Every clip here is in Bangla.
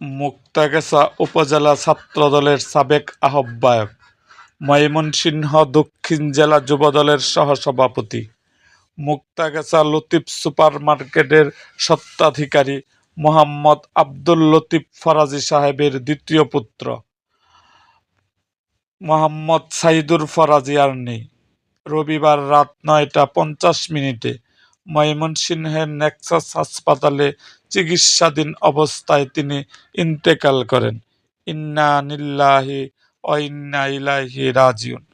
মুক্তাগাছা উপজেলা ছাত্রদলের সাবেক আহ্বায়ক ময়মনসিংহ দক্ষিণ জেলা যুবদলের সহসভাপতি, মুক্তাগাছা লতিফ সুপার মার্কেটের স্বত্বাধিকারী মোহাম্মদ আব্দুল লতিফ ফরাজি সাহেবের দ্বিতীয় পুত্র, মোহাম্মদ সাইদুর ফরাজি আর নেই রবিবার রাত নয়টা পঞ্চাশ মিনিটে ময়মনসিংহের নেক্সাস হাসপাতালে চিকিৎসাধীন অবস্থায় তিনি ইন্তেকাল করেন। ইন্না নিল্লাহি ইন্না রাজিউন।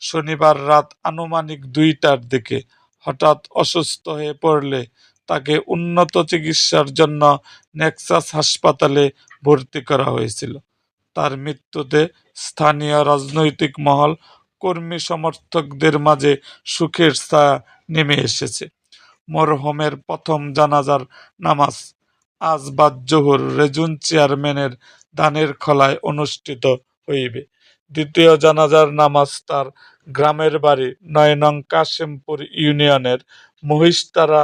শনিবার রাত আনুমানিক দুইটার দিকে হঠাৎ অসুস্থ হয়ে পড়লে তাকে উন্নত চিকিৎসার জন্য নেক্সাস হাসপাতালে ভর্তি করা হয়েছিল। তার মৃত্যুতে স্থানীয় রাজনৈতিক মহল কর্মী সমর্থকদের মাঝে সুখের ছায়া নেমে এসেছে। মরহুমের প্রথম জানাজার নামাজ আজ বাদ জোহর রেজুন চেয়ারম্যানের দানের খলায় অনুষ্ঠিত হইবে। দ্বিতীয় জানাজার নামাজ তার গ্রামের বাড়ি নয় নং কাশিমপুর ইউনিয়নের মহিষতারা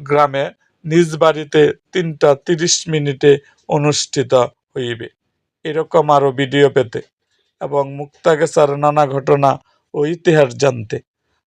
গ্রামে নিজ বাড়িতে তিনটা তিরিশ মিনিটে অনুষ্ঠিত হইবে। এরকম আরও ভিডিও পেতে এবং মুক্তাগাছার নানা ঘটনা ও ইতিহাস জানতে